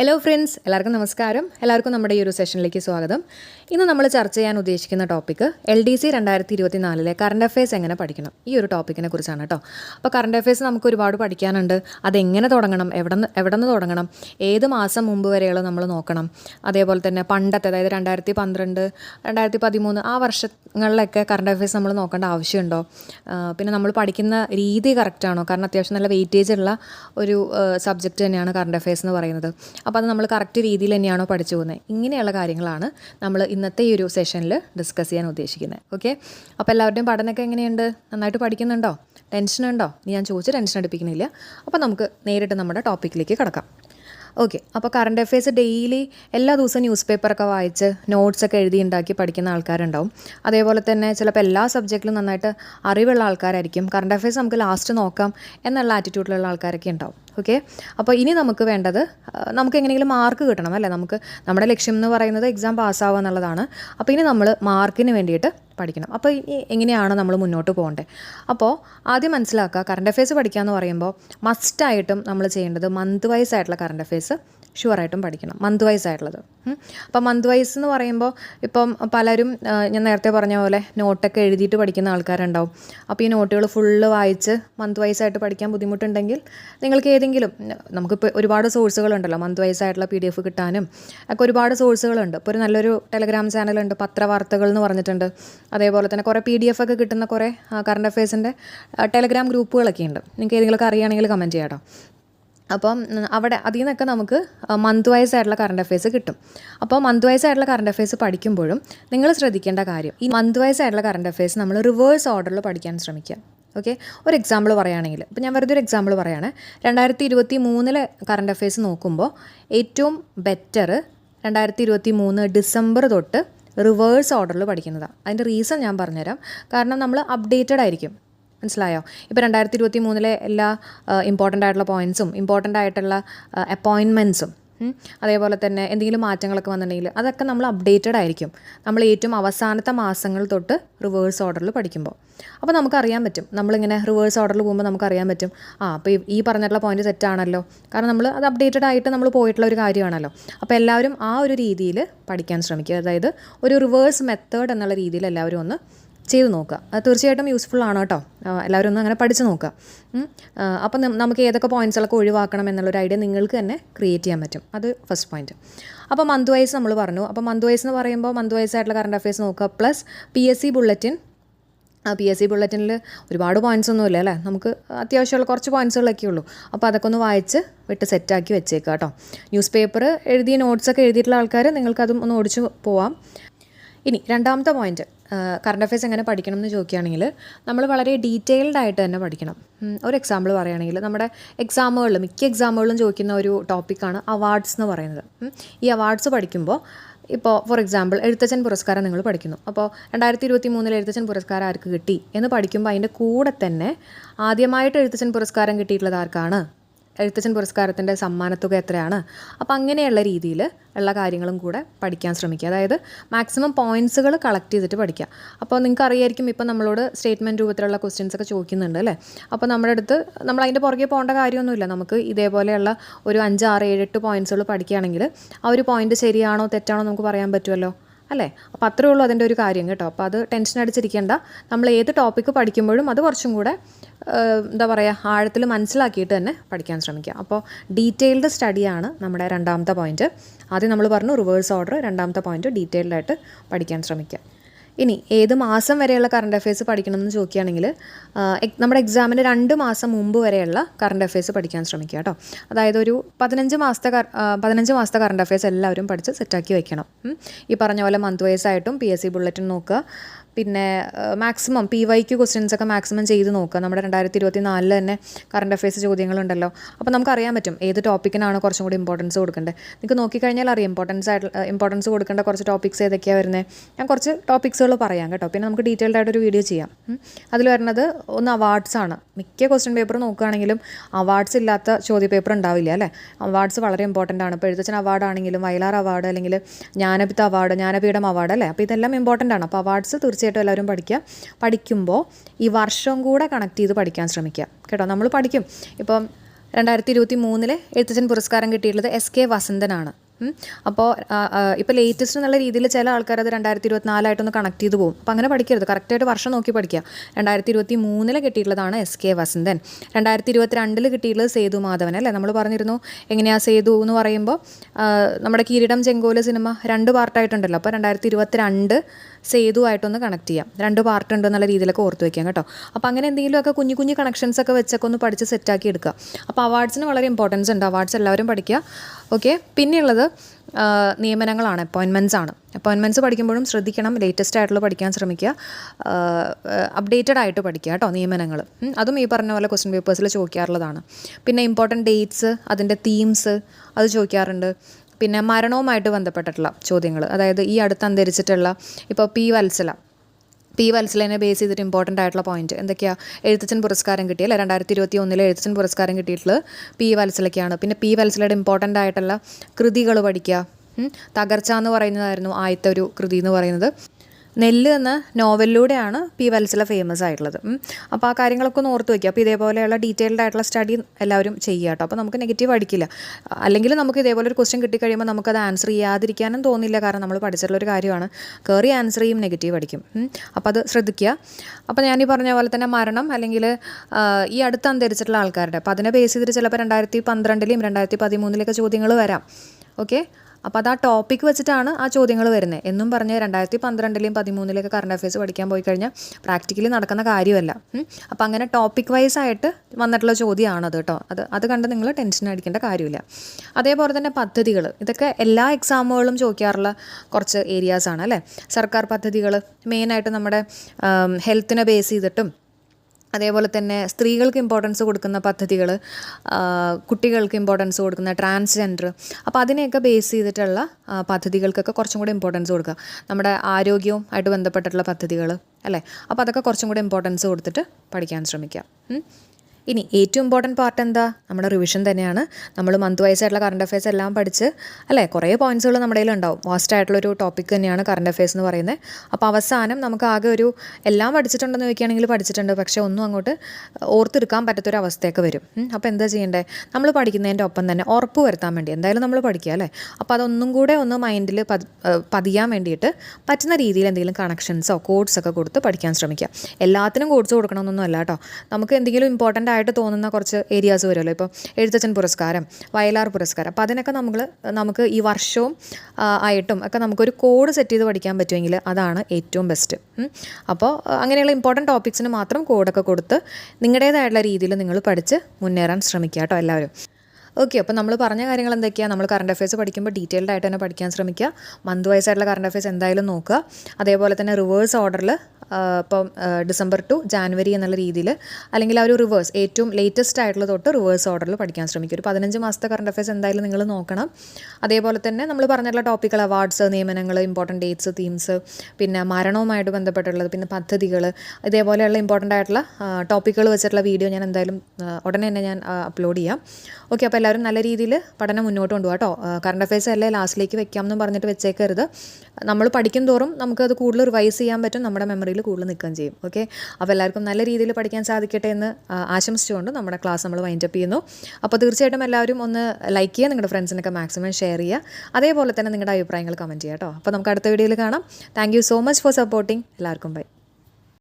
Hello friends എല്ലാവർക്കും നമസ്കാരം. എല്ലാവർക്കും നമ്മുടെ ഈ ഒരു സെഷനിലേക്ക് സ്വാഗതം. ഇന്ന് നമ്മൾ ചർച്ച ചെയ്യാൻ ഉദ്ദേശിക്കുന്ന ടോപ്പിക്ക് എൽ ഡി സി രണ്ടായിരത്തി ഇരുപത്തി നാലിലെ കറണ്ട് അഫയേഴ്സ് എങ്ങനെ പഠിക്കണം? ഈ ഒരു ടോപ്പിക്കിനെ കുറിച്ചാണ് കേട്ടോ അപ്പോൾ കറണ്ട് അഫയേഴ്സ് നമുക്ക് ഒരുപാട് പഠിക്കാനുണ്ട്. അതെങ്ങനെ തുടങ്ങണം? എവിടെ നിന്ന് എവിടെ നിന്ന് തുടങ്ങണം? ഏത് മാസം മുമ്പ് വരെയുള്ള നമ്മൾ നോക്കണം? അതേപോലെ തന്നെ പണ്ടത്തെ അതായത് രണ്ടായിരത്തി പന്ത്രണ്ട് രണ്ടായിരത്തി പതിമൂന്ന് ആ വർഷങ്ങളിലൊക്കെ കറണ്ട് അഫയേഴ്സ് നമ്മൾ നോക്കേണ്ട ആവശ്യമുണ്ടോ? പിന്നെ നമ്മൾ പഠിക്കുന്ന രീതി കറക്റ്റാണോ കാരണം അത്യാവശ്യം നല്ല വെയിറ്റേജ് ഉള്ള ഒരു സബ്ജക്റ്റ് തന്നെയാണ് കറണ്ട് അഫയേഴ്സ് എന്ന് പറയുന്നത്. അപ്പോൾ അത് നമ്മൾ കറക്റ്റ് രീതിയിൽ തന്നെയാണോ പഠിച്ചു പോകുന്നത് ഇങ്ങനെയുള്ള കാര്യങ്ങളാണ് നമ്മൾ ഇന്നത്തെ ഈ ഒരു സെഷനിൽ ഡിസ്കസ് ചെയ്യാൻ ഉദ്ദേശിക്കുന്നത് ഓക്കെ അപ്പോൾ എല്ലാവരുടെയും പഠനമൊക്കെ എങ്ങനെയുണ്ട്? നന്നായിട്ട് പഠിക്കുന്നുണ്ടോ? ഇനി ഞാൻ ചോദിച്ച് ടെൻഷൻ അടുപ്പിക്കുന്നില്ല. അപ്പോൾ നമുക്ക് നേരിട്ട് നമ്മുടെ ടോപ്പിക്കിലേക്ക് കിടക്കാം. ഓക്കെ അപ്പോൾ കറണ്ട് അഫയേഴ്സ് ഡെയിലി എല്ലാ ദിവസവും ന്യൂസ് പേപ്പറൊക്കെ വായിച്ച് നോട്ട്സൊക്കെ എഴുതി ഉണ്ടാക്കി പഠിക്കുന്ന ആൾക്കാരുണ്ടാവും. അതേപോലെ തന്നെ ചിലപ്പോൾ എല്ലാ സബ്ജക്റ്റിലും നന്നായിട്ട് അറിവുള്ള ആൾക്കാരായിരിക്കും. കറണ്ട് അഫയേഴ്സ് നമുക്ക് ലാസ്റ്റ് നോക്കാം എന്നുള്ള ആറ്റിറ്റ്യൂഡിലുള്ള ആൾക്കാരൊക്കെ ഉണ്ടാവും. ഓക്കെ അപ്പോൾ ഇനി നമുക്ക് വേണ്ടത് നമുക്ക് എങ്ങനെയെങ്കിലും മാർക്ക് കിട്ടണം അല്ലേ? നമുക്ക് നമ്മുടെ ലക്ഷ്യം എന്ന് പറയുന്നത് എക്സാം പാസ്സാവുക എന്നുള്ളതാണ്. അപ്പോൾ ഇനി നമ്മൾ മാർക്കിന് വേണ്ടിയിട്ട് പഠിക്കണം. അപ്പോൾ ഇനി എങ്ങനെയാണ് നമ്മൾ മുന്നോട്ട് പോകേണ്ടത് അപ്പോൾ ആദ്യം മനസ്സിലാക്കുക കറണ്ട് അഫയേഴ്സ് പഠിക്കുക എന്ന് പറയുമ്പോൾ മസ്റ്റായിട്ടും നമ്മൾ ചെയ്യേണ്ടത് മന്ത് വൈസ് ആയിട്ടുള്ള കറണ്ട് അഫയേഴ്സ് ഷുവറായിട്ടും പഠിക്കണം. മന്ത് വൈസ് ആയിട്ടുള്ളത്. അപ്പോൾ മന്ത് വൈസ് എന്ന് പറയുമ്പോൾ ഇപ്പം പലരും ഞാൻ നേരത്തെ പറഞ്ഞ പോലെ നോട്ടൊക്കെ എഴുതിയിട്ട് പഠിക്കുന്ന ആൾക്കാരുണ്ടാവും. അപ്പോൾ ഈ നോട്ടുകൾ ഫുള്ള് വായിച്ച് മന്ത് വൈസ് ആയിട്ട് പഠിക്കാൻ ബുദ്ധിമുട്ടുണ്ടെങ്കിൽ നിങ്ങൾക്ക് ഏതെങ്കിലും നമുക്കിപ്പോൾ ഒരുപാട് സോഴ്സുകളുണ്ടല്ലോ മന്ത് വൈസ് ആയിട്ടുള്ള പി ഡി എഫ് കിട്ടാനും ഒക്കെ ഒരുപാട് സോഴ്സുകളുണ്ട് ഇപ്പോൾ ഒരു നല്ലൊരു ടെലഗ്രാം ചാനലുണ്ട് പത്രവാർത്തകൾ എന്ന് പറഞ്ഞിട്ടുണ്ട്. അതേപോലെ തന്നെ കുറേ പി ഡി എഫ് ഒക്കെ കിട്ടുന്ന കുറേ കറണ്ട് അഫയേഴ്സിന്റെ ടെലഗ്രാം ഗ്രൂപ്പുകളൊക്കെ ഉണ്ട്. നിങ്ങൾക്ക് ഏതെങ്കിലുമൊക്കെ അറിയുകയാണെങ്കിൽ കമന്റ് ചെയ്യാം കേട്ടോ അപ്പം അവിടെ അതിൽ നിന്നൊക്കെ നമുക്ക് മന്ത് വൈസ് ആയിട്ടുള്ള കറണ്ട് അഫയേഴ്സ് കിട്ടും. അപ്പോൾ മന്ത് വൈസ് ആയിട്ടുള്ള കറണ്ട് അഫയേഴ്സ് പഠിക്കുമ്പോഴും നിങ്ങൾ ശ്രദ്ധിക്കേണ്ട കാര്യം ഈ മന്ത് വൈസ് ആയിട്ടുള്ള കറണ്ട് അഫയേഴ്സ് നമ്മൾ റിവേഴ്സ് ഓർഡറിൽ പഠിക്കാൻ ശ്രമിക്കുക. ഓക്കെ ഒരു എക്സാമ്പിൾ പറയുകയാണെങ്കിൽ ഇപ്പോൾ ഞാൻ വെറുതെ ഒരു എക്സാമ്പിൾ പറയുകയാണ്. രണ്ടായിരത്തി ഇരുപത്തി മൂന്നിലെ കറണ്ട് അഫയേഴ്സ് നോക്കുമ്പോൾ ഏറ്റവും ബെറ്റർ രണ്ടായിരത്തി ഇരുപത്തി മൂന്ന് ഡിസംബർ തൊട്ട് റിവേഴ്സ് ഓർഡറിൽ പഠിക്കുന്നതാണ്. അതിന്റെ റീസൺ ഞാൻ പറഞ്ഞുതരാം. കാരണം നമ്മൾ അപ്ഡേറ്റഡ് ആയിരിക്കും. മനസ്സിലായോ? ഇപ്പോൾ രണ്ടായിരത്തി ഇരുപത്തി മൂന്നിലെ എല്ലാ ഇമ്പോർട്ടന്റ് ആയിട്ടുള്ള പോയിന്റ്സും ഇമ്പോർട്ടന്റ് ആയിട്ടുള്ള അപ്പോയിൻമെന്റ്സും അതേപോലെ തന്നെ എന്തെങ്കിലും മാറ്റങ്ങളൊക്കെ വന്നിട്ടുണ്ടെങ്കിൽ അതൊക്കെ നമ്മൾ അപ്ഡേറ്റഡ് ആയിരിക്കും. നമ്മൾ ഏറ്റവും അവസാനത്തെ മാസങ്ങൾ തൊട്ട് റിവേഴ്സ് ഓർഡറിൽ പഠിക്കുമ്പോൾ. അപ്പോൾ നമുക്കറിയാൻ പറ്റും. നമ്മളിങ്ങനെ റിവേഴ്സ് ഓർഡറിൽ പോകുമ്പോൾ നമുക്കറിയാൻ പറ്റും. ആ അപ്പോൾ ഈ- പറഞ്ഞിട്ടുള്ള പോയിന്റ് സെറ്റാണല്ലോ കാരണം നമ്മൾ അത് അപ്ഡേറ്റഡ് ആയിട്ട് നമ്മൾ പോയിട്ടുള്ള ഒരു കാര്യമാണല്ലോ. അപ്പോൾ എല്ലാവരും ആ ഒരു രീതിയിൽ പഠിക്കാൻ ശ്രമിക്കുക. അതായത് ഒരു റിവേഴ്സ് മെത്തേഡ് എന്നുള്ള രീതിയിൽ എല്ലാവരും ഒന്ന് ചെയ്ത് നോക്കുക. അത് തീർച്ചയായിട്ടും യൂസ്ഫുൾ ആണ് കേട്ടോ. എല്ലാവരും ഒന്ന് അങ്ങനെ പഠിച്ച് നോക്കുക. അപ്പം നമുക്ക് ഏതൊക്കെ പോയിന്റ്സുകളൊക്കെ ഒഴിവാക്കണം എന്നുള്ളൊരു ഐഡിയ നിങ്ങൾക്ക് തന്നെ ക്രിയേറ്റ് ചെയ്യാൻ പറ്റും. അത് ഫസ്റ്റ് പോയിന്റ് അപ്പോൾ മന്ത് വൈസ് നമ്മൾ പറഞ്ഞു. അപ്പോൾ മന്ത് വൈസ് എന്ന് പറയുമ്പോൾ മന്ത് വൈസ് ആയിട്ടുള്ള കറണ്ട് അഫയേഴ്സ് നോക്കുക. Plus P S C bulletin P S C ബുള്ളറ്റിനിൽ ഒരുപാട് പോയിന്റ്സ് ഒന്നും ഇല്ല അല്ലേ? നമുക്ക് അത്യാവശ്യമുള്ള കുറച്ച് പോയിന്റ്സുകളൊക്കെ ഉള്ളൂ. അപ്പോൾ അതൊക്കെ ഒന്ന് വായിച്ച് വിട്ട് സെറ്റാക്കി വെച്ചേക്കുക കേട്ടോ. ന്യൂസ് പേപ്പർ എഴുതിയ നോട്ട്സൊക്കെ എഴുതിയിട്ടുള്ള ആൾക്കാർ നിങ്ങൾക്കതും ഒന്ന് ഓടിച്ച് പോവാം. ഇനി രണ്ടാമത്തെ പോയിന്റ് കറണ്ട് അഫയേഴ്സ് എങ്ങനെ പഠിക്കണം എന്ന് ചോദിക്കുകയാണെങ്കിൽ നമ്മൾ വളരെ ഡീറ്റെയിൽഡ് ആയിട്ട് തന്നെ പഠിക്കണം. ഒരു എക്സാമ്പിൾ പറയുകയാണെങ്കിൽ നമ്മുടെ എക്സാമുകളിലും മിക്ക എക്സാമുകളിലും ചോദിക്കുന്ന ഒരു ടോപ്പിക്കാണ് അവാർഡ്സ് എന്ന് പറയുന്നത്. ഈ അവാർഡ്സ് പഠിക്കുമ്പോൾ ഇപ്പോൾ ഫോർ എക്സാമ്പിൾ എഴുത്തച്ഛൻ പുരസ്കാരം നിങ്ങൾ പഠിക്കുന്നു. അപ്പോൾ രണ്ടായിരത്തി ഇരുപത്തി മൂന്നിൽ എഴുത്തച്ഛൻ പുരസ്കാരം ആർക്ക് കിട്ടി എന്ന് പഠിക്കുമ്പോൾ അതിന്റെ കൂടെ തന്നെ ആദ്യമായിട്ട് എഴുത്തച്ഛൻ പുരസ്കാരം കിട്ടിയിട്ടുള്ളത് ആർക്കാണ്? എഴുത്തച്ഛൻ പുരസ്കാരത്തിന്റെ സമ്മാനത്തുക എത്രയാണ്? അപ്പോൾ അങ്ങനെയുള്ള രീതിയിൽ ഉള്ള കാര്യങ്ങളും കൂടെ പഠിക്കാൻ ശ്രമിക്കുക. അതായത് മാക്സിമം പോയിന്റ്സുകൾ കളക്ട് ചെയ്തിട്ട് പഠിക്കുക. അപ്പോൾ നിങ്ങൾക്ക് അറിയായിരിക്കും ഇപ്പോൾ നമ്മളോട് സ്റ്റേറ്റ്മെന്റ് രൂപത്തിലുള്ള ക്വസ്റ്റ്യൻസ് ഒക്കെ ചോദിക്കുന്നുണ്ട് അല്ലേ? അപ്പോൾ നമ്മുടെ അടുത്ത് നമ്മൾ അതിന്റെ പുറകെ പോകേണ്ട കാര്യമൊന്നുമില്ല. നമുക്ക് ഇതേപോലെയുള്ള ഒരു അഞ്ച് ആറ് ഏഴ് എട്ട് പോയിന്റ്സുകൾ പഠിക്കുകയാണെങ്കിൽ ആ ഒരു പോയിന്റ് ശരിയാണോ തെറ്റാണോ നമുക്ക് പറയാൻ പറ്റുമല്ലോ? അല്ലേ? അപ്പോൾ അത്രേ ഉള്ളൂ അതിന്റെ ഒരു കാര്യം കേട്ടോ. അപ്പോൾ അത് ടെൻഷൻ അടിച്ചിരിക്കേണ്ട. നമ്മൾ ഏത് ടോപ്പിക്ക് പഠിക്കുമ്പോഴും അത് കുറച്ചും കൂടെ എന്താ പറയുക ആഴത്തിൽ മനസ്സിലാക്കിയിട്ട് തന്നെ പഠിക്കാൻ ശ്രമിക്കുക. അപ്പോൾ ഡീറ്റെയിൽഡ് സ്റ്റഡിയാണ് നമ്മുടെ രണ്ടാമത്തെ പോയിന്റ് ആദ്യം നമ്മൾ പറഞ്ഞു റിവേഴ്സ് ഓർഡർ രണ്ടാമത്തെ പോയിന്റ് ഡീറ്റെയിൽഡ് ആയിട്ട് പഠിക്കാൻ ശ്രമിക്കുക. ഇനി ഏത് മാസം വരെയുള്ള കറണ്ട് അഫയേഴ്സ് പഠിക്കണമെന്ന് ചോദിക്കുകയാണെങ്കിൽ നമ്മുടെ എക്സാമിന് രണ്ട് മാസം മുമ്പ് വരെയുള്ള കറണ്ട് അഫയേഴ്സ് പഠിക്കാൻ ശ്രമിക്കുക കേട്ടോ. അതായത് ഒരു പതിനഞ്ച് മാസത്തെ പതിനഞ്ച് മാസത്തെ കറണ്ട് അഫയേഴ്സ് എല്ലാവരും പഠിച്ച് സെറ്റാക്കി വെക്കണം. ഈ പറഞ്ഞ പോലെ മന്ത് വൈസ് ആയിട്ടും പി എസ് സി ബുള്ളറ്റിൻ നോക്കുക. പിന്നെ maximum P Y Q questions ഒക്കെ മാക്സിമം ചെയ്ത് നോക്കുക. നമ്മുടെ രണ്ടായിരത്തി ഇരുപത്തി നാലിൽ തന്നെ കറണ്ട് അഫയേഴ്സ് ചോദ്യങ്ങളുണ്ടല്ലോ. അപ്പോൾ നമുക്ക് അറിയാൻ പറ്റും ഏത് ടോപ്പിക്കിനാണ് കുറച്ചും കൂടി ഇമ്പോർട്ടൻസ് കൊടുക്കേണ്ടത്. നിങ്ങൾക്ക് നോക്കിക്കഴിഞ്ഞാൽ അറിയാം ഇമ്പോർട്ടൻസ് ആയിട്ട് ഇമ്പോർട്ടൻസ് കൊടുക്കേണ്ട കുറച്ച് ടോപ്പിക്സ് ഏതൊക്കെയാണ് വരുന്നത് ഞാൻ കുറച്ച് ടോപ്പിക്സുകൾ പറയാം കേട്ടോ. പിന്നെ നമുക്ക് ഡീറ്റെയിൽഡ് ആയിട്ടൊരു വീഡിയോ ചെയ്യാം. അതിൽ വരുന്നത് ഒന്ന് അവാർഡ്സ് ആണ്. മിക്ക ക്വസ്റ്റ്യൻ പേപ്പർ നോക്കുകയാണെങ്കിലും അവാർഡ്സ് ഇല്ലാത്ത ചോദ്യ പേപ്പർ ഉണ്ടാവില്ല അല്ലേ? അവാർഡ്സ് വളരെ ഇമ്പോർട്ടന്റ് ആണ്. ഇപ്പോൾ എഴുത്തച്ഛൻ അവാർഡ് ആണെങ്കിലും വയലാർ അവാർഡ് അല്ലെങ്കിൽ ജ്ഞാനപിത്ത അവാർഡ് ജ്ഞാനപീഠം അവാർഡ് അല്ലേ? അപ്പോൾ ഇതെല്ലാം ഇമ്പോർട്ടന്റ് ആണ്. അപ്പോൾ അവാർഡ്സ് തീർച്ചയായിട്ടും എല്ലാവരും പഠിക്കുക. പഠിക്കുമ്പോൾ ഈ വർഷം കൂടെ കണക്ട് ചെയ്ത് പഠിക്കാൻ ശ്രമിക്കുക. കേട്ടോ? നമ്മൾ പഠിക്കും. ഇപ്പം രണ്ടായിരത്തി ഇരുപത്തി മൂന്നിലെ എഴുത്തച്ഛൻ പുരസ്കാരം കിട്ടിയിട്ടുള്ളത് എസ് കെ വസന്തനാണ്. അപ്പോൾ ഇപ്പോൾ ലേറ്റസ്റ്റ് എന്നുള്ള രീതിയിൽ ചില ആൾക്കാർ അത് രണ്ടായിരത്തി ഇരുപത്തിനാലായിട്ടൊന്ന് കണക്ട് ചെയ്ത് പോകും. അപ്പോൾ അങ്ങനെ പഠിക്കരുത്. കറക്റ്റായിട്ട് വർഷം നോക്കി പഠിക്കുക. രണ്ടായിരത്തി ഇരുപത്തി മൂന്നിൽ കിട്ടിയിട്ടുള്ളതാണ് എസ് കെ വസന്തൻ. രണ്ടായിരത്തി ഇരുപത്തി രണ്ടിൽ കിട്ടിയിട്ടുള്ളത് സേതു മാധവൻ അല്ലേ? നമ്മൾ പറഞ്ഞിരുന്നു. എങ്ങനെയാണ് സേതു എന്ന് പറയുമ്പോൾ നമ്മുടെ കിരീടം ചെങ്കോൽ സിനിമ രണ്ട് പാർട്ടായിട്ടുണ്ടല്ലോ അപ്പോൾ രണ്ടായിരത്തി ഇരുപത്തി രണ്ട് സേതു ആയിട്ടൊന്ന് കണക്ട് ചെയ്യാം. രണ്ട് പാർട്ട് ഉണ്ട് എന്നുള്ള രീതിയിലൊക്കെ ഓർത്ത് വെക്കാം കേട്ടോ. അപ്പോൾ അങ്ങനെ എന്തെങ്കിലുമൊക്കെ കുഞ്ഞു കുഞ്ഞു കണക്ഷൻസ് ഒക്കെ വെച്ചൊക്കെ ഒന്ന് പഠിച്ച് സെറ്റാക്കി എടുക്കുക. അപ്പോൾ അവാർഡ്സിന് വളരെ ഇമ്പോർട്ടൻസ് ഉണ്ട്. അവാർഡ്സ് എല്ലാവരും പഠിക്കുക. ഓക്കെ പിന്നെയുള്ളത് നിയമനങ്ങളാണ്. അപ്പോയിൻമെന്റ്സ് ആണ്. അപ്പോയിൻമെന്റ്സ് പഠിക്കുമ്പോഴും ശ്രദ്ധിക്കണം. ലേറ്റസ്റ്റ് ആയിട്ടുള്ള പഠിക്കാൻ ശ്രമിക്കുക. അപ്ഡേറ്റഡ് ആയിട്ട് പഠിക്കുക കേട്ടോ നിയമനങ്ങൾ അതും ഈ പറഞ്ഞ പോലെ ക്വസ്റ്റ്യൻ പേപ്പേഴ്സിൽ ചോദിക്കാറുള്ളതാണ്. പിന്നെ ഇമ്പോർട്ടന്റ് ഡേറ്റ്സ് അതിന്റെ തീംസ് അത് ചോദിക്കാറുണ്ട്. പിന്നെ മരണവുമായിട്ട് ബന്ധപ്പെട്ടിട്ടുള്ള ചോദ്യങ്ങൾ അതായത് ഈ അടുത്ത് അന്തരിച്ചിട്ടുള്ള ഇപ്പോൾ പി വത്സല. പി വത്സലിനെ ബേസ് ചെയ്തിട്ട് ഇമ്പോർട്ടന്റ് ആയിട്ടുള്ള പോയിന്റ് എന്തൊക്കെയാണ് എഴുത്തച്ഛൻ പുരസ്കാരം കിട്ടിയല്ലേ രണ്ടായിരത്തി ഇരുപത്തി ഒന്നിലെ എഴുത്തച്ഛൻ പുരസ്കാരം കിട്ടിയിട്ടുള്ളത് പി വത്സലയ്ക്കാണ്. പിന്നെ പി വത്സലയുടെ ഇമ്പോർട്ടന്റ് ആയിട്ടുള്ള കൃതികൾ പഠിക്കുക. തകർച്ച എന്ന് പറയുന്നതായിരുന്നു ആദ്യത്തെ ഒരു കൃതി എന്ന് പറയുന്നത്. നെല്ല് എന്ന നോവലിലൂടെയാണ് പി വത്സല ഫേമസ് ആയിട്ടുള്ളത്. അപ്പോൾ ആ കാര്യങ്ങളൊക്കെ ഒന്ന് ഓർത്ത് വയ്ക്കുക അപ്പോൾ ഇതേപോലെയുള്ള ഡീറ്റെയിൽഡ് ആയിട്ടുള്ള സ്റ്റഡി എല്ലാവരും ചെയ്യുക കേട്ടോ. അപ്പോൾ നമുക്ക് നെഗറ്റീവ് അടിക്കില്ല അല്ലെങ്കിൽ നമുക്ക് ഇതേപോലെ ഒരു ക്വസ്റ്റ്യൻ കിട്ടിക്കഴിയുമ്പോൾ നമുക്കത് ആൻസർ ചെയ്യാതിരിക്കാനും തോന്നില്ല. കാരണം നമ്മൾ പഠിച്ചിട്ടുള്ള ഒരു കാര്യമാണ്. കയറി ആൻസർ ചെയ്യും നെഗറ്റീവ് അടിക്കും അപ്പോൾ അത് ശ്രദ്ധിക്കുക. അപ്പോൾ ഞാൻ ഈ പറഞ്ഞ പോലെ തന്നെ മരണം അല്ലെങ്കിൽ ഈ അടുത്ത് അന്തരിച്ചിട്ടുള്ള ആൾക്കാരുടെ. അപ്പോൾ അതിനെ ബേസ് ചെയ്തിട്ട് ചിലപ്പോൾ രണ്ടായിരത്തി പന്ത്രണ്ടിലെയും രണ്ടായിരത്തി പതിമൂന്നിലൊക്കെ ചോദ്യങ്ങൾ വരാം. ഓക്കെ അപ്പോൾ അത് ആ ടോപ്പിക്ക് വെച്ചിട്ടാണ് ആ ചോദ്യങ്ങൾ വരുന്നത് എന്നും പറഞ്ഞ് രണ്ടായിരത്തി പന്ത്രണ്ടിലെയും പതിമൂന്നിലൊക്കെ കറണ്ട് അഫയേഴ്സ് പഠിക്കാൻ പോയി കഴിഞ്ഞാൽ പ്രാക്ടിക്കലി നടക്കുന്ന കാര്യമല്ല. അപ്പോൾ അങ്ങനെ ടോപ്പിക് വൈസ് ആയിട്ട് വന്നിട്ടുള്ള ചോദ്യമാണത് കേട്ടോ. അത് അത് കണ്ട് നിങ്ങൾ ടെൻഷൻ അടിക്കേണ്ട കാര്യമില്ല. അതേപോലെ തന്നെ പദ്ധതികൾ. ഇതൊക്കെ എല്ലാ എക്സാമുകളും ചോദിക്കാറുള്ള കുറച്ച് ഏരിയാസാണ് അല്ലേ? സർക്കാർ പദ്ധതികൾ മെയിനായിട്ട് നമ്മുടെ ഹെൽത്തിനെ ബേസ് ചെയ്തിട്ടും അതേപോലെ തന്നെ സ്ത്രീകൾക്ക് ഇമ്പോർട്ടൻസ് കൊടുക്കുന്ന പദ്ധതികൾ കുട്ടികൾക്ക് ഇമ്പോർട്ടൻസ് കൊടുക്കുന്ന ട്രാൻസ്ജെൻഡർ അപ്പോൾ അതിനെയൊക്കെ ബേസ് ചെയ്തിട്ടുള്ള പദ്ധതികൾക്കൊക്കെ കുറച്ചും കൂടി ഇമ്പോർട്ടൻസ് കൊടുക്കുക. നമ്മുടെ ആരോഗ്യവും ആയിട്ട് ബന്ധപ്പെട്ടിട്ടുള്ള പദ്ധതികൾ അല്ലേ? അപ്പോൾ അതൊക്കെ കുറച്ചും കൂടി ഇമ്പോർട്ടൻസ് കൊടുത്തിട്ട് പഠിക്കാൻ ശ്രമിക്കുക. ഇനി ഏറ്റവും ഇമ്പോർട്ടന്റ് പാർട്ട് എന്താ? നമ്മുടെ റിവിഷൻ തന്നെയാണ്. നമ്മൾ മന്ത് വൈസ് ആയിട്ടുള്ള കറണ്ട് അഫയേഴ്സ് എല്ലാം പഠിച്ച് അല്ലേ? കുറേ പോയിന്റ്സുകൾ നമ്മുടെ ഉണ്ടാവും. വാസ്റ്റ് ആയിട്ടുള്ളൊരു ടോപ്പിക് തന്നെയാണ് കറണ്ട് അഫയേഴ്സ് എന്ന് പറയുന്നത്. അപ്പോൾ അവസാനം നമുക്ക് ആകെ ഒരു എല്ലാം പഠിച്ചിട്ടുണ്ടെന്ന് ചോദിക്കുകയാണെങ്കിൽ പഠിച്ചിട്ടുണ്ട്. പക്ഷേ ഒന്നും അങ്ങോട്ട് ഓർത്തെടുക്കാൻ പറ്റാത്തൊരു അവസ്ഥയൊക്കെ വരും. അപ്പോൾ എന്താ ചെയ്യേണ്ടത് നമ്മൾ പഠിക്കുന്നതിന്റെ ഒപ്പം തന്നെ ഉറപ്പ് വരുത്താൻ വേണ്ടി എന്തായാലും നമ്മൾ പഠിക്കുക അല്ലേ? അപ്പോൾ അതൊന്നും കൂടെ ഒന്ന് മൈൻഡിൽ പതിയാൻ വേണ്ടിയിട്ട് പറ്റുന്ന രീതിയിൽ എന്തെങ്കിലും കണക്ഷൻസോ കോഡ്സൊക്കെ കൊടുത്ത് പഠിക്കാൻ ശ്രമിക്കുക. എല്ലാത്തിനും കോഡ്സ് കൊടുക്കണമെന്നൊന്നും അല്ല കേട്ടോ. നമുക്ക് എന്തെങ്കിലും ഇമ്പോർട്ടന്റ് ആയിട്ട് തോന്നുന്ന കുറച്ച് ഏരിയാസ് വരുമല്ലോ. ഇപ്പോൾ എഴുത്തച്ഛൻ പുരസ്കാരം വയലാർ പുരസ്കാരം. അപ്പോൾ അതിനൊക്കെ നമ്മൾ നമുക്ക് ഈ വർഷവും ആയിട്ടും ഒക്കെ നമുക്കൊരു കോഡ് സെറ്റ് ചെയ്ത് പഠിക്കാൻ പറ്റുമെങ്കിൽ അതാണ് ഏറ്റവും ബെസ്റ്റ് അപ്പോൾ അങ്ങനെയുള്ള ഇമ്പോർട്ടന്റ് ടോപ്പിക്സിന് മാത്രം കോഡൊക്കെ കൊടുത്ത് നിങ്ങളുടേതായിട്ടുള്ള രീതിയിൽ നിങ്ങൾ പഠിച്ച് മുന്നേറാൻ ശ്രമിക്കുക കേട്ടോ എല്ലാവരും. ഓക്കെ അപ്പോൾ നമ്മൾ പറഞ്ഞ കാര്യങ്ങൾ എന്തൊക്കെയാണ് നമ്മൾ കറണ്ട് അഫയേഴ്സ് പഠിക്കുമ്പോൾ ഡീറ്റെയിൽഡ് ആയിട്ട് തന്നെ പഠിക്കാൻ ശ്രമിക്കുക. മന്ത് വൈസ് ആയിട്ടുള്ള കറണ്ട് അഫയേഴ്സ് എന്തായാലും നോക്കുക. അതേപോലെ തന്നെ റിവേഴ്സ് ഓർഡറിൽ ഇപ്പം ഡിസംബർ ടു ജാനുവരി എന്നുള്ള രീതിയിൽ അല്ലെങ്കിൽ ആ ഒരു റിവേഴ്സ് ഏറ്റവും ലേറ്റസ്റ്റ് ആയിട്ടുള്ള തൊട്ട് റിവേഴ്സ് ഓർഡറിൽ പഠിക്കാൻ ശ്രമിക്കും. ഒരു പതിനഞ്ച് മാസത്തെ കറണ്ട് അഫയേഴ്സ് എന്തായാലും നിങ്ങൾ നോക്കണം. അതേപോലെ തന്നെ നമ്മൾ പറഞ്ഞിട്ടുള്ള ടോപ്പിക്കൽ അവാർഡ്സ് നിയമനങ്ങൾ ഇമ്പോർട്ടന്റ് ഡേറ്റ്സ് തീംസ് പിന്നെ മരണവുമായിട്ട് ബന്ധപ്പെട്ടുള്ളത് പിന്നെ പദ്ധതികൾ ഇതേപോലെയുള്ള ഇമ്പോർട്ടന്റ് ആയിട്ടുള്ള ടോപ്പിക്കുകൾ വെച്ചിട്ടുള്ള വീഡിയോ ഞാൻ എന്തായാലും ഉടനെ തന്നെ ഞാൻ അപ്ലോഡ് ചെയ്യാം. ഓക്കെ അപ്പോൾ എല്ലാവരും നല്ല രീതിയിൽ പഠനം മുന്നോട്ട് കൊണ്ടുപോകാം കേട്ടോ. കറണ്ട് അഫയേഴ്സ് അല്ലേ ലാസ്റ്റിലേക്ക് വെക്കാം എന്ന് പറഞ്ഞിട്ട് വെച്ചേക്കരുത്. നമ്മൾ പഠിക്കും തോറും നമുക്കത് കൂടുതൽ റിവൈസ് ചെയ്യാൻ പറ്റും നമ്മുടെ മെമ്മറിയിൽ കൂടുതൽ നിൽക്കുകയും ചെയ്യും. ഓക്കെ അപ്പോൾ എല്ലാവർക്കും നല്ല രീതിയിൽ പഠിക്കാൻ സാധിക്കട്ടെ എന്ന് ആശംസിച്ചുകൊണ്ട് നമ്മുടെ ക്ലാസ് നമ്മൾ വൈൻഡപ്പ് ചെയ്യുന്നു. അപ്പോൾ തീർച്ചയായിട്ടും എല്ലാവരും ഒന്ന് ലൈക്ക് ചെയ്യുക നിങ്ങളുടെ ഫ്രണ്ട്സിനൊക്കെ മാക്സിമം ഷെയർ ചെയ്യുക. അതേപോലെ തന്നെ നിങ്ങളുടെ അഭിപ്രായങ്ങൾ കമന്റ് ചെയ്യാം കേട്ടോ. അപ്പോൾ നമുക്ക് അടുത്ത വീഡിയോയിൽ കാണാം. Thank so much for supporting എല്ലാവർക്കും ബൈ